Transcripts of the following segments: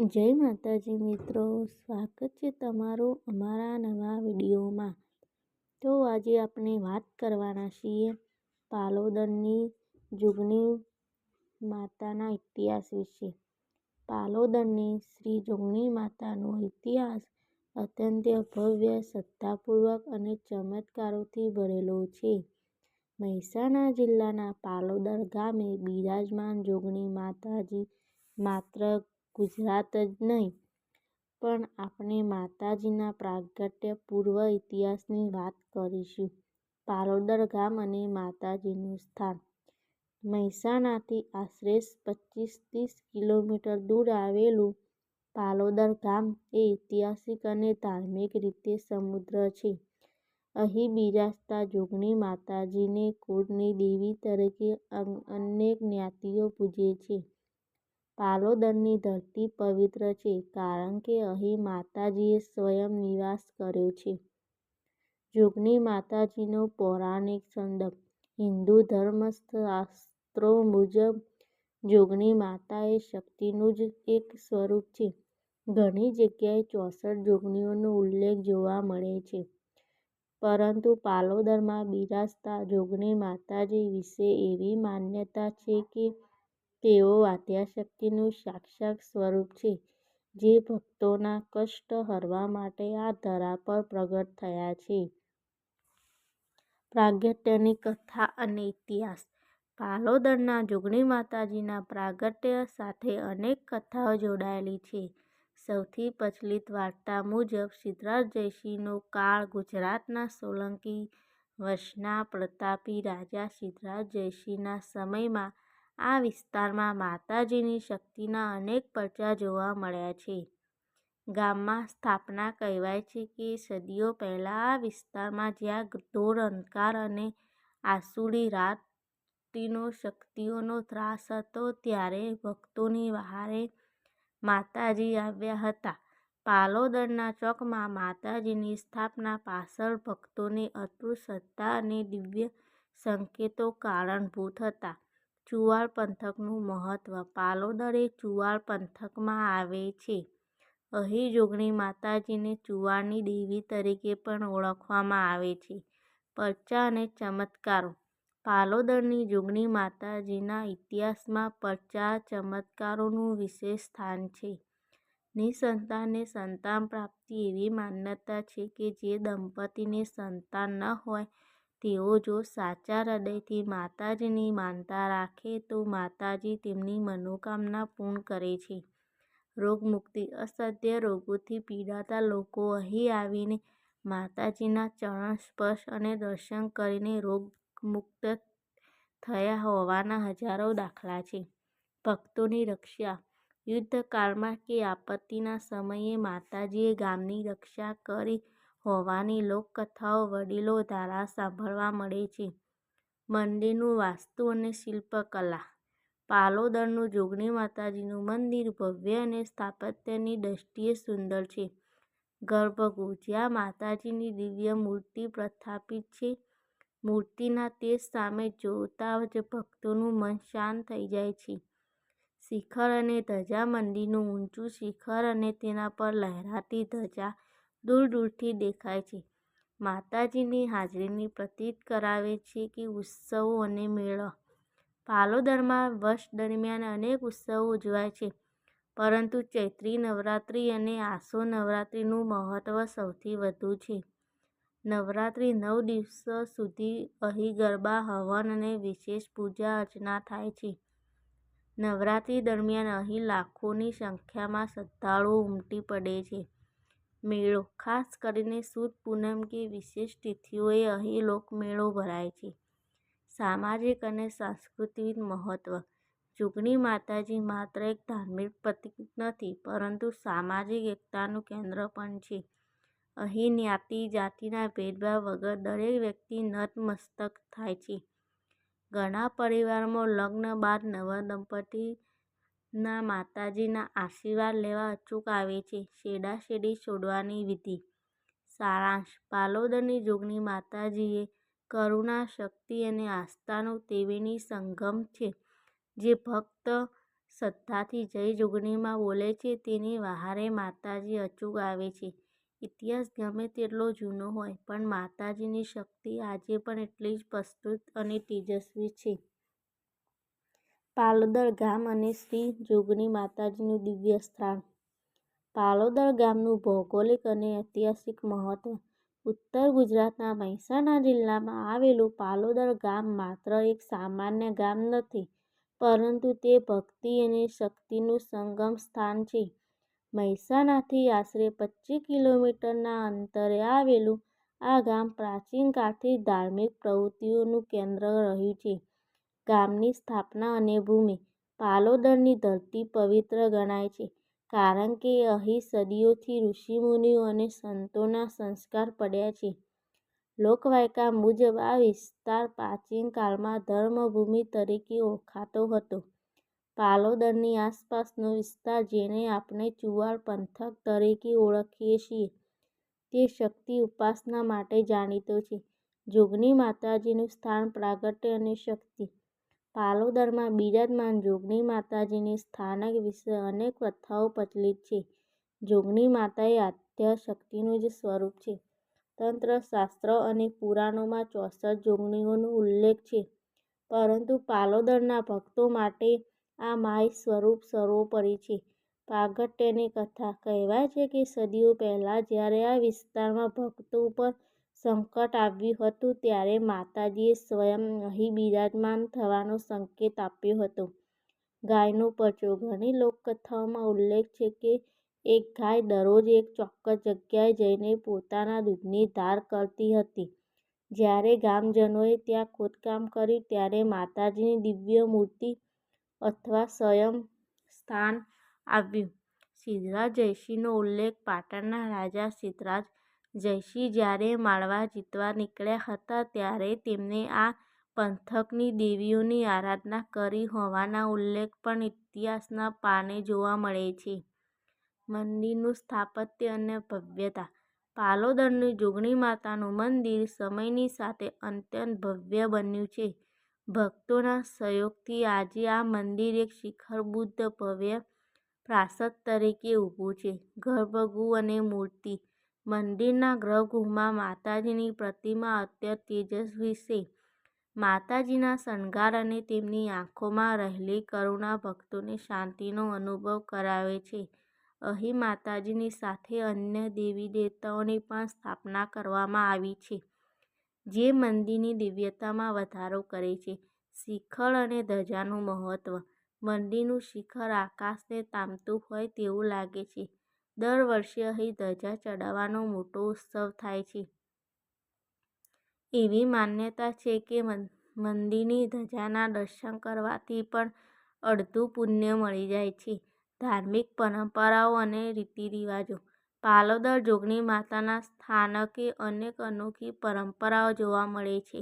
જય માતાજી મિત્રો, સ્વાગત છે તમારું અમારા નવા વિડીયોમાં. તો આજે આપણે વાત કરવાના છીએ પાલોદરની જોગણી માતાના ઇતિહાસ વિશે. પાલોદરની શ્રી જોગણી માતાનો ઇતિહાસ અત્યંત ભવ્ય, શ્રદ્ધાપૂર્વક અને ચમત્કારોથી ભરેલો છે. મહેસાણા જિલ્લાના પાલોદર ગામે બિરાજમાન જોગણી માતાજી માત્ર ગુજરાત જ નહીં, પણ આપણે માતાજીના પ્રાગટ્ય પૂર્વ ઇતિહાસની વાત કરીશું. પાલોદર ગામ અને માતાજીનું સ્થાન. મહેસાણાથી આશરે પચીસ ત્રીસ કિલોમીટર દૂર આવેલું પાલોદર ગામ એ ઐતિહાસિક અને ધાર્મિક રીતે સમૃદ્ધ છે. અહીં બિરાજતા જોગણી માતાજીને કુળની દેવી તરીકે અનેક જ્ઞાતિઓ પૂજે છે. પાલોદરની ધરતી પવિત્ર છે કારણ કે અહીં માતાજીએ સ્વયં નિવાસ કર્યો છે. જોગની માતાજીનો પૌરાણિક સંદર્ભ. હિન્દુ ધર્મશાસ્ત્રો મુજબ, જોગની માતા એ શક્તિનું જ એક સ્વરૂપ છે. ઘણી જગ્યાએ ચોસઠ જોગનીઓનો ઉલ્લેખ જોવા મળે છે. પરંતુ પાલોદરમાં બિરાજતા જોગની માતાજી વિશે એવી માન્યતા છે કે તેઓ આદ્યશક્તિનું સાક્ષાત સ્વરૂપ છે, જે ભક્તોના કષ્ટ હરવા માટે આ ધરા પર પ્રગટ થયા છે. પ્રાગટ્યની કથા અને ઇતિહાસ. પાલોદરના જોગણી માતાજીના પ્રાગટ્ય સાથે અનેક કથાઓ જોડાયેલી છે. સૌથી પ્રચલિત વાર્તા મુજબ સિદ્ધરાજ જયસિંહનો કાળ ગુજરાતના સોલંકી વંશના પ્રતાપી રાજા સિદ્ધરાજ જયસિંહના સમયમાં આ વિસ્તારમાં માતાજીની શક્તિના અનેક પરચા જોવા મળ્યા છે. ગામમાં સ્થાપના કહેવાય છે કે સદીઓ પહેલાં આ વિસ્તારમાં જ્યાં ઘોર અંધકાર અને આસુરી રાતનો શક્તિઓનો ત્રાસ હતો ત્યારે ભક્તોની વહારે માતાજી આવ્યા હતા. પાલોદરના ચોકમાં માતાજીની સ્થાપના પાછળ ભક્તોની અતૂટ શ્રદ્ધા અને દિવ્ય સંકેતો કારણભૂત હતા. ચુવાડ પંથકનું મહત્વ. પાલોદર એ ચુવાડ પંથકમાં આવે છે. અહીં જોગણી માતાજીને ચુવાડની દેવી તરીકે પણ ઓળખવામાં આવે છે. પરચા અને ચમત્કારો. પાલોદરની જોગણી માતાજીના ઇતિહાસમાં પરચા, ચમત્કારોનું વિશેષ સ્થાન છે. નિસંતાનને સંતાન પ્રાપ્તિ એવી માન્યતા છે કે જે દંપતીને સંતાન ન હોય તેઓ જો સાચા હૃદયથી માતાજીની માનતા રાખે તો માતાજી તેમની મનોકામના પૂર્ણ કરે છે. રોગમુક્તિ અસાધ્ય રોગોથી પીડાતા લોકો અહીં આવીને માતાજીના ચરણ સ્પર્શ અને દર્શન કરીને રોગમુક્ત થયા હોવાના હજારો દાખલા છે. ભક્તોની રક્ષા. યુદ્ધકાળમાં કે આપત્તિના સમયે માતાજીએ ગામની રક્ષા કરી હોવાની લોકકથાઓ વડીલો દ્વારા સાંભળવા મળે છે. મંદિરનું વાસ્તુ અને શિલ્પકલા. પાલોદરનું જોગણી માતાજીનું મંદિર ભવ્ય અને સ્થાપત્યની દ્રષ્ટિએ સુંદર છે. ગર્ભગૃહ જ્યાં માતાજીની દિવ્ય મૂર્તિ પ્રસ્થાપિત છે. મૂર્તિના તેજ સામે જોતાં જ ભક્તોનું મન શાંત થઈ જાય છે. શિખર અને ધજા મંદિરનું ઊંચું શિખર અને તેના પર લહેરાતી ધજા દૂર દૂરથી દેખાય છે. માતાજીની હાજરીની પ્રતીત કરાવે છે કે ઉત્સવો અને મેળા. પાલોદરમાં વર્ષ દરમિયાન અનેક ઉત્સવો ઉજવાય છે, પરંતુ ચૈત્રી નવરાત્રિ અને આસો નવરાત્રિનું મહત્ત્વ સૌથી વધુ છે. નવરાત્રિ નવ દિવસો સુધી અહીં ગરબા, હવન અને વિશેષ પૂજા અર્ચના થાય છે. નવરાત્રિ દરમિયાન અહીં લાખોની સંખ્યામાં શ્રદ્ધાળુઓ ઉમટી પડે છે. મેળો. ખાસ કરીને સુદ પૂનમ કે વિશેષ તિથિઓએ અહીં લોકમેળો ભરાય છે. સામાજિક અને સાંસ્કૃતિક મહત્વ. જુગણી માતાજી માત્ર એક ધાર્મિક પ્રતીક નથી, પરંતુ સામાજિક એકતાનું કેન્દ્ર પણ છે. અહીં જ્ઞાતિ, જાતિના ભેદભાવ વગર દરેક વ્યક્તિ નતમસ્તક થાય છે. ઘણા પરિવારમાં લગ્ન બાદ નવા દંપતીના માતાજીના આશીર્વાદ લેવા અચૂક આવે છે શેડાશેડી છોડવાની વિધિ સારાંશ પાલોદરની જોગની માતાજીએ કરુણા, શક્તિ અને આસ્થાનો ત્રિવેણી સંગમ છે જે ભક્ત શ્રદ્ધાથી જય જોગણીમાં બોલે છે તેની વહારે માતાજી અચૂક આવે છે. ઇતિહાસ ગમે તેટલો જૂનો હોય, પણ માતાજીની શક્તિ આજે પણ એટલી જ પ્રસ્તુત અને તેજસ્વી છે. પાલોદર ગામ અને શ્રી જોગણી માતાજીનું દિવ્ય સ્થાન. પાલોદર ગામનું ભૌગોલિક અને ઐતિહાસિક મહત્વ. ઉત્તર ગુજરાતના મહેસાણા જિલ્લામાં આવેલું પાલોદર ગામ માત્ર એક સામાન્ય ગામ નથી, પરંતુ તે ભક્તિ અને શક્તિનું સંગમ સ્થાન છે. મહેસાણાથી આશરે પચ્ચીસ કિલોમીટરના અંતરે આવેલું આ ગામ પ્રાચીન કાળથી ધાર્મિક પ્રવૃત્તિઓનું કેન્દ્ર રહ્યું છે. ગામની સ્થાપના અને ભૂમિ. પાલોદરની ધરતી પવિત્ર ગણાય છે, કારણ કે અહીં સદીઓથી ઋષિમુનિઓ અને સંતોના સંસ્કાર પડ્યા છે. લોકવાયકા મુજબ આ વિસ્તાર પ્રાચીન કાળમાં ધર્મભૂમિ તરીકે ઓળખાતો હતો. પાલોદરની આસપાસનો વિસ્તાર જેને આપણે ચુવાડ પંથક તરીકે ઓળખીએ છીએ, તે શક્તિ ઉપાસના માટે જાણીતો છે. જોગની માતાજીનું સ્થાન પ્રાગટ્ય અને શક્તિ. પાલોદરમાં બિરાજમાન જોગણી માતાજીની સ્થાનક વિશે અનેક કથાઓ પ્રચલિત છે. જોગણી માતા એ આદ્ય શક્તિનું જ સ્વરૂપ છે. તંત્ર, શાસ્ત્ર અને પુરાણોમાં ચોસઠ જોગણીઓનો ઉલ્લેખ છે પરંતુ પાલોદરના ભક્તો માટે આ માય સ્વરૂપ સર્વોપરી છે. પ્રાગટ્યની કથા. કહેવાય છે કે સદીઓ પહેલાં જ્યારે આ વિસ્તારમાં ભક્તો ઉપર સંકટ આવ્યું હતું ત્યારે માતાજીએ સ્વયં અહીં બિરાજમાન થવાનો સંકેત આપ્યો હતો. ગાયનો બચ્ચો. ઘણી લોકકથાઓમાં ઉલ્લેખ છે કે એક ગાય દરરોજ એક ચોક્કસ જગ્યાએ જઈને પોતાના દૂધની ધાર કરતી હતી. જ્યારે ગામજનોએ ત્યાં ખોદકામ કર્યું ત્યારે માતાજીની દિવ્ય મૂર્તિ અથવા સ્વયં સ્થાન આવ્યું. સિદ્ધરાજ જયસિંહનો ઉલ્લેખ. પાટણના રાજા સિદ્ધરાજ જયસિંહ જ્યારે માળવા જીતવા નીકળ્યા હતા ત્યારે તેમણે આ પંથકની દેવીઓની આરાધના કરી હોવાના ઉલ્લેખ પણ ઇતિહાસના પાને જોવા મળે છે. મંદિરનું સ્થાપત્ય અને ભવ્યતા. પાલોદરનું જોગણી માતાનું મંદિર સમયની સાથે અત્યંત ભવ્ય બન્યું છે. ભક્તોના સહયોગથી આજે આ મંદિર એક શિખરબુદ્ધ ભવ્ય પ્રાસદ તરીકે ઊભું છે. ગર્ભગૃહ અને મૂર્તિ. મંદિરના ગર્ભગૃહમાં માતાજીની પ્રતિમા અત્યંત તેજસ્વી છે. માતાજીના શણગાર અને તેમની આંખોમાં રહેલી કરુણા ભક્તોને શાંતિનો અનુભવ કરાવે છે. અહીં માતાજીની સાથે અન્ય દેવી દેવતાઓની પણ સ્થાપના કરવામાં આવી છે, જે મંદિરની દિવ્યતામાં વધારો કરે છે. શિખર અને ધજાનું મહત્વ. મંદિરનું શિખર આકાશને તામતું હોય તેવું લાગે છે. દર વર્ષે અહીં ધજા ચડાવવાનો મોટો ઉત્સવ થાય છે. એવી માન્યતા છે કે મંદિરની ધજાના દર્શન કરવાથી પણ અડધું પુણ્ય મળી જાય છે. ધાર્મિક પરંપરાઓ અને રીતિરિવાજો. પાલોદર જોગણી માતાના સ્થાનકે અનેક અનોખી પરંપરાઓ જોવા મળે છે.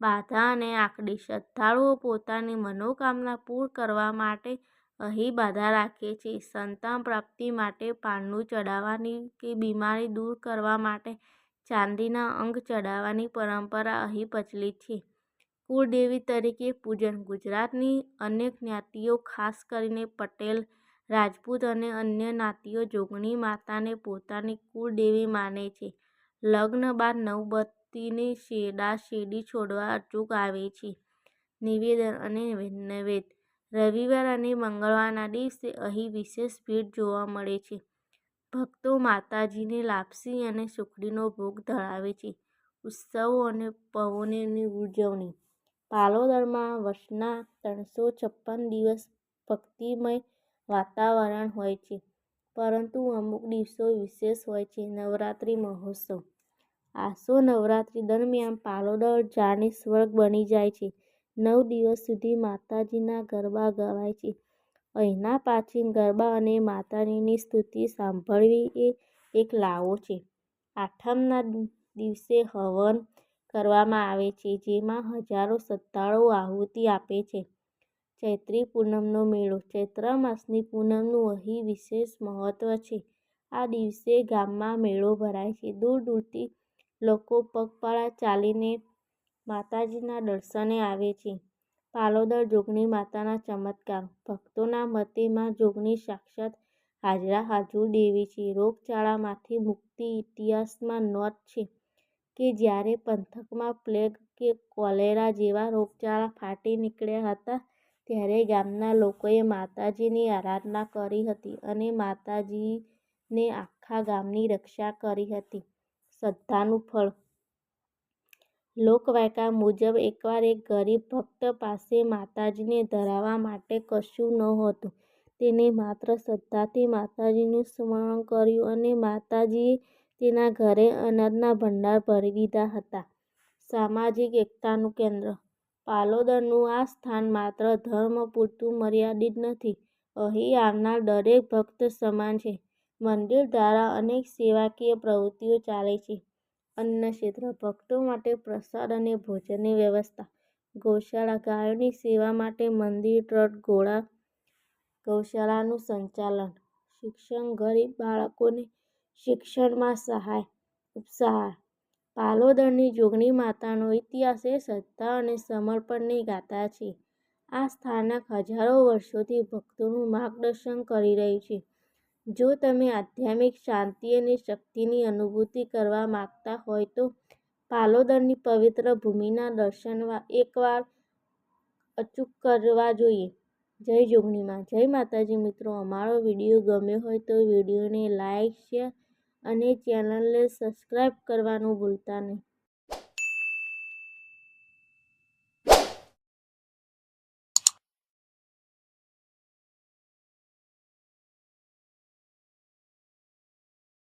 બાધા અને આકડી શ્રદ્ધાળુઓ પોતાની મનોકામના પૂર્ણ કરવા માટે અહીં બાધા રાખે છે. સંતાન પ્રાપ્તિ માટે પાનનું ચડાવવાની કે બીમારી દૂર કરવા માટે ચાંદીના અંગ ચડાવવાની પરંપરા અહીં પ્રચલિત છે. કુળદેવી તરીકે પૂજન. ગુજરાતની અનેક જ્ઞાતિઓ ખાસ કરીને પટેલ, રાજપૂત અને અન્ય જ્ઞાતિઓ જોગણી માતાને પોતાની કુળદેવી માને છે. લગ્ન બાદ નવબત્તીની શેડા શેરડી છોડવા અચૂક આવે છે. નિવેદન અને નૈવેદ્ય. રવિવાર અને મંગળવારના દિવસે અહીં વિશેષ ભીડ જોવા મળે છે. ભક્તો માતાજીને લાપસી અને સુખડીનો ભોગ ધરાવે છે. ઉત્સવો અને પવનની ઉજવણી. પાલોદરમાં વર્ષના ત્રણસો છપ્પન દિવસ ભક્તિમય વાતાવરણ હોય છે, પરંતુ અમુક દિવસો વિશેષ હોય છે. નવરાત્રિ મહોત્સવ. આસો નવરાત્રિ દરમિયાન પાલોદર જાણે સ્વર્ગ બની જાય છે. નવ દિવસ સુધી માતાજીના ગરબા ગવાય છે. અહીંના પ્રાચીન ગરબા અને માતાજીની સ્તુતિ સાંભળવી એ એક લાવો છે. આઠમના દિવસે હવન કરવામાં આવે છે, જેમાં હજારો શ્રદ્ધાળુઓ આહુતિ આપે છે. ચૈત્રી પૂનમનો મેળો. ચૈત્ર માસની પૂનમનું અહીં વિશેષ મહત્વ છે. આ દિવસે ગામમાં મેળો ભરાય છે. દૂર-દૂરથી લોકો પગપાળા ચાલીને માતાજીના દર્શને આવે છે. પાલોદર જોગણી માતાના ચમત્કાર. ભક્તોના મતે માં જોગણી સાક્ષાત હાજરા હાજુર દેવી છે. રોગચાળામાંથી મુક્તિ ઇતિહાસમાં નોંધ છે કે જ્યારે પંથકમાં પ્લેગ કે કોલેરા જેવા રોગચાળા ફાટી નીકળ્યા હતા ત્યારે ગામના લોકોએ માતાજીની આરાધના કરી હતી અને માતાજીને આખા ગામની રક્ષા કરી હતી. શ્રદ્ધાનું ફળ લોકવાયકા મુજબ એકવાર એક ગરીબ ભક્ત પાસે માતાજીને ધરાવવા માટે કશું નહોતું તેણે માત્ર શ્રદ્ધાથી માતાજીનું સ્મરણ કર્યું અને માતાજીએ તેના ઘરે અનાજના ભંડાર ભરી દીધા હતા. સામાજિક એકતાનું કેન્દ્ર. પાલોદરનું આ સ્થાન માત્ર ધર્મ પૂરતું મર્યાદિત નથી. અહીં આવનાર દરેક ભક્ત સમાન છે. મંદિર દ્વારા અનેક સેવાકીય પ્રવૃત્તિઓ ચાલે છે. અન્નક્ષેત્ર, ભક્તો માટે પ્રસાદ અને ભોજનની વ્યવસ્થા. ગૌશાળા ગાયોની સેવા માટે મંદિર ટ્રટ ઘોડા ગૌશાળાનું સંચાલન. શિક્ષણ ગરીબ બાળકોને શિક્ષણમાં સહાય ઉપસહાય પાલોદરની જોગણી માતાનો ઇતિહાસ એ શ્રદ્ધા અને સમર્પણની ગાથા છે. આ સ્થાનક હજારો વર્ષોથી ભક્તોનું માર્ગદર્શન કરી રહ્યું છે. જો તમે આધ્યાત્મિક શાંતિ અને શક્તિની અનુભૂતિ કરવા માગતા હોય તો પાલોદરની પવિત્ર ભૂમિના દર્શન એકવાર અચૂક કરવા જોઈએ. જય જોગણીમાં. જય માતાજી મિત્રો. અમારો વીડિયો ગમ્યો હોય તો વિડીયોને લાઈક, શેર અને ચેનલને સબસ્ક્રાઈબ કરવાનું ભૂલતા નહીં.